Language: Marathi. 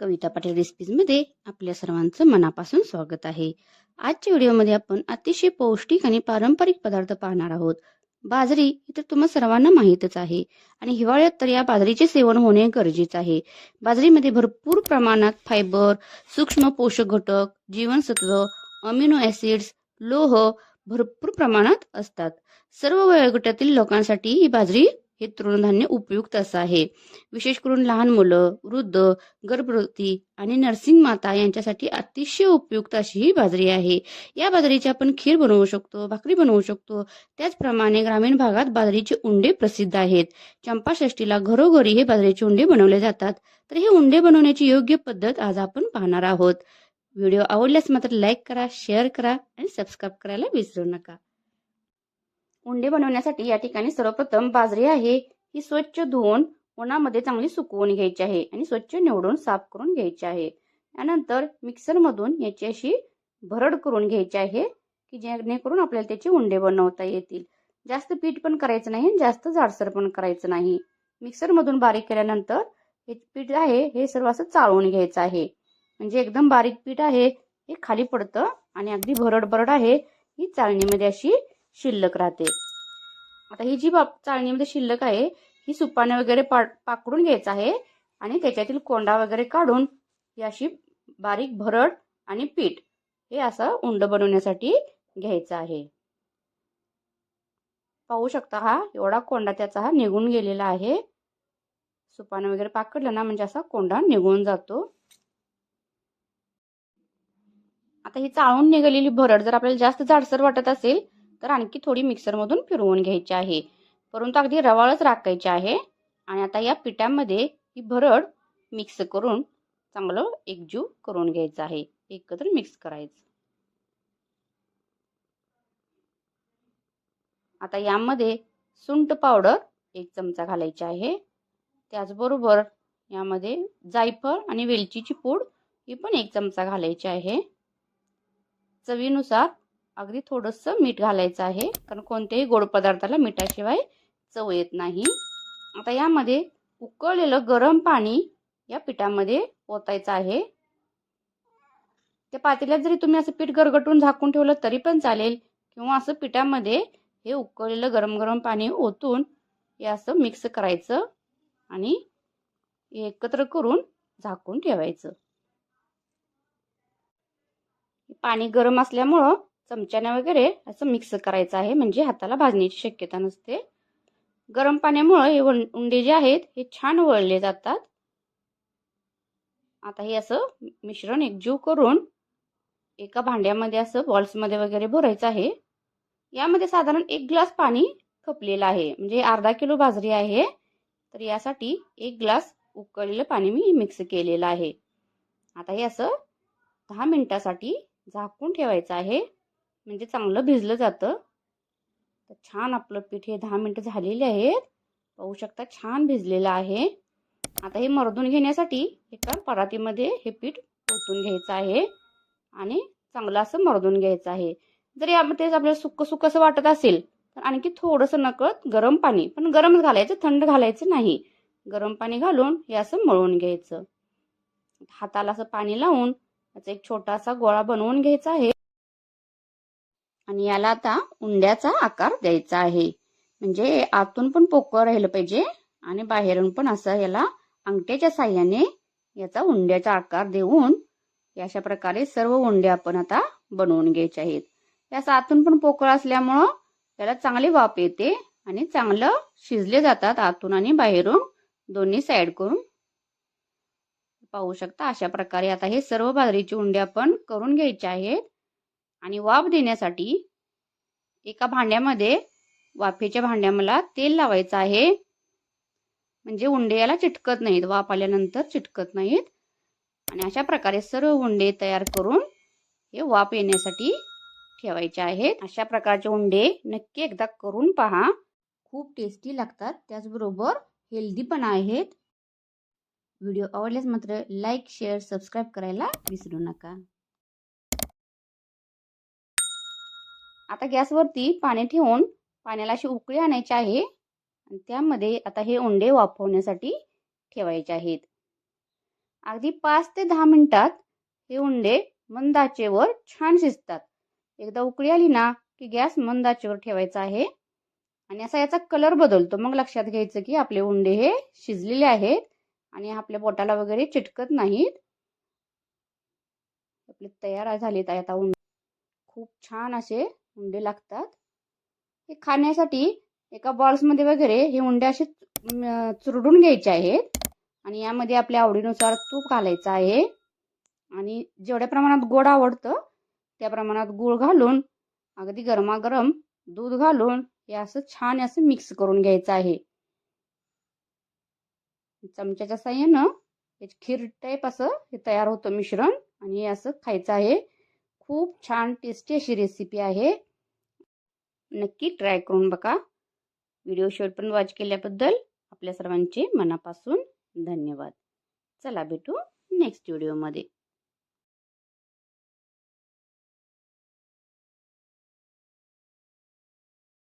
कविता पाटील रेसिपीजमध्ये आपल्या सर्वांचं मनापासून स्वागत आहे. आजच्या व्हिडिओमध्ये आपण अतिशय पौष्टिक आणि पारंपरिक पदार्थ पाहणार आहोत. बाजरी ही तर तुम्हा सर्वांना माहीतच आहे आणि हिवाळ्यात तर या बाजरीचे सेवन होणे गरजेचं आहे. बाजरीमध्ये भरपूर प्रमाणात फायबर सूक्ष्म पोषक घटक जीवनसत्व अमिनो ऍसिड्स लोह भरपूर प्रमाणात असतात. सर्व वयोगटातील लोकांसाठी ही बाजरी हे तृणधान्य उपयुक्त असं आहे. विशेष करून लहान मुलं वृद्ध गर्भवती आणि नर्सिंग माता यांच्यासाठी अतिशय उपयुक्त अशी ही बाजरी आहे. या बाजरीची आपण खीर बनवू शकतो भाकरी बनवू शकतो. त्याचप्रमाणे ग्रामीण भागात बाजरीचे उंडे प्रसिद्ध आहेत. चंपाषष्टीला घरोघरी हे बाजरीचे उंडे बनवले जातात. तर हे उंडे बनवण्याची योग्य पद्धत आज आपण पाहणार आहोत. व्हिडिओ आवडल्यास मात्र लाईक करा शेअर करा आणि सबस्क्राईब करायला विसरू नका. उंडे बनवण्यासाठी या ठिकाणी सर्वप्रथम बाजरी आहे. ही स्वच्छ धुवून उन्हामध्ये चांगली सुकवून घ्यायची आहे आणि स्वच्छ निवडून साफ करून घ्यायची आहे. त्यानंतर मिक्सरमधून याची अशी भरड करून घ्यायची आहे की जेणेकरून आपल्याला त्याचे उंडे बनवता येतील. जास्त पीठ पण करायचं नाही जास्त जाडसर पण करायचं नाही. मिक्सरमधून बारीक केल्यानंतर हे पीठ आहे हे सर्व असं चाळून घ्यायचं आहे. म्हणजे एकदम बारीक पीठ आहे हे खाली पडतं आणि अगदी भरड भरड आहे. ही चाळणीमध्ये अशी शिल्लक राहते. आता ही जी बाप चाळणीमध्ये शिल्लक आहे ही सुपाने वगैरे पाकडून घ्यायचं आहे आणि त्याच्यातील कोंडा वगैरे काढून ही अशी बारीक भरड आणि पीठ हे असं उंड बनवण्यासाठी घ्यायचं आहे. पाहू शकता हा एवढा कोंडा त्याचा हा निघून गेलेला आहे. सुपाने वगैरे पाकडलं ना म्हणजे असा कोंडा निघून जातो. आता ही चाळून निघालेली भरड जर आपल्याला जास्त जाडसर वाटत असेल तर आणखी थोडी मिक्सरमधून फिरवून घ्यायची आहे. परंतु अगदी रवाळच राखायची आहे. आणि आता या पिठामध्ये ही भरड मिक्स करून चांगलं एकजीव करून घ्यायचं आहे. एकत्र मिक्स करायचं. आता यामध्ये सुंठ पावडर एक चमचा घालायची आहे. त्याचबरोबर यामध्ये जायफळ आणि वेलचीची पूड ही पण एक चमचा घालायची आहे. चवीनुसार अगदी थोडंसं मीठ घालायचं आहे कारण कोणत्याही गोड पदार्थाला मिठाशिवाय चव येत नाही. आता यामध्ये उकळलेलं गरम पाणी या पिठामध्ये ओतायचं आहे. त्या पातेल्यात जरी तुम्ही असं पीठ गरगटून झाकून ठेवलं तरी पण चालेल किंवा असं पिठामध्ये हे उकळलेलं गरम गरम पाणी ओतून हे असं मिक्स करायचं आणि एकत्र करून झाकून ठेवायचं. पाणी गरम असल्यामुळं चमच्याने वगैरे असं मिक्स करायचं आहे. म्हणजे हाताला भाजण्याची शक्यता नसते. गरम पाण्यामुळं हे उंडे जे आहेत हे छान वळले जातात. आता हे असं मिश्रण एकजीव करून एका भांड्यामध्ये असं बॉल्समध्ये वगैरे भरायचं आहे. यामध्ये साधारण एक ग्लास पाणी खपलेलं आहे. म्हणजे अर्धा किलो बाजरी आहे. तर यासाठी एक ग्लास उकळलेलं पाणी मी मिक्स केलेलं आहे. आता हे असं दहा मिनिटासाठी झाकून ठेवायचं आहे. म्हणजे चांगलं भिजलं जातं. तर छान आपलं पीठ हे दहा मिनटं झालेले आहेत. पाहू शकता छान भिजलेलं आहे. आता हे मरदून घेण्यासाठी एका परातीमध्ये हे पीठ ओतून घ्यायचं आहे आणि चांगलं असं मरदून घ्यायचं आहे. जर यामध्ये आपल्याला सुक्क सुक्क असं वाटत असेल तर आणखी थोडंसं नकळत गरम पाणी पण गरमच घालायचं थंड घालायचं नाही. गरम पाणी घालून हे असं मळून घ्यायचं. हाताला असं पाणी लावून त्याचा एक छोटासा गोळा बनवून घ्यायचा आहे. आणि याला आता उंड्याचा आकार द्यायचा आहे. म्हणजे आतून पण पोकळ राहिलं पाहिजे आणि बाहेरून पण असं याला अंगठ्याच्या साह्याने याचा उंड्याचा आकार देऊन अशा प्रकारे सर्व उंडे आपण आता बनवून घ्यायचे आहेत. याचा आतून पण पोकळ असल्यामुळं त्याला चांगली वाफ येते आणि चांगलं शिजले जातात आतून आणि बाहेरून दोन्ही साईड करून. पाहू शकता अशा प्रकारे आता हे सर्व बाजरीचे उंडे आपण करून घ्यायचे आहेत. आणि वाफ देण्यासाठी एका भांड्यामध्ये वाफेच्या भांड्या मला तेल लावायचं आहे. म्हणजे उंडे याला चिटकत नाहीत वाफ आल्यानंतर चिटकत नाहीत. आणि अशा प्रकारे सर्व उंडे तयार करून हे वाफ येण्यासाठी ठेवायचे आहेत. अशा प्रकारचे उंडे नक्की एकदा करून पहा. खूप टेस्टी लागतात. त्याचबरोबर हेल्दी पण आहेत. व्हिडिओ आवडल्यास मात्र लाईक शेअर सबस्क्राईब करायला विसरू नका. आता गॅसवरती पाणी ठेवून पाण्याला अशी उकळी आणायची आहे. आणि त्यामध्ये आता हे उंडे वाफवण्यासाठी ठेवायचे आहेत. अगदी पाच ते दहा मिनिटात हे उंडे मंद आचेवर छान शिजतात. एकदा उकळी आली ना की गॅस मंद आचेवर ठेवायचा आहे. आणि असा याचा कलर बदलतो. मग लक्षात घ्यायचं की आपले उंडे हे शिजलेले आहेत आणि आपल्या पोटाला वगैरे चिटकत नाहीत. आपले तयार झालेत आता उंडे खूप छान असे हुंडे लागतात. हे खाण्यासाठी एका बॉल्समध्ये वगैरे हे हुंडे असे चुरडून घ्यायचे आहेत. आणि यामध्ये आपल्या आवडीनुसार तूप घालायचं आहे. आणि जेवढ्या प्रमाणात गोड आवडतं त्या प्रमाणात गूळ घालून अगदी गरमागरम दूध घालून हे असं छान असं मिक्स करून घ्यायचं आहे. चमच्याच्या साह्यानं हे खीर टाईप असं हे तयार होतं मिश्रण. आणि हे असं खायचं आहे. खूप छान टेस्टी अशी रेसिपी आहे. नक्की ट्राय करून बघा. व्हिडिओ शेवटपर्यंत वॉच केल्याबद्दल आपल्या सर्वांचे मनापासून धन्यवाद. चला भेटू नेक्स्ट व्हिडिओमध्ये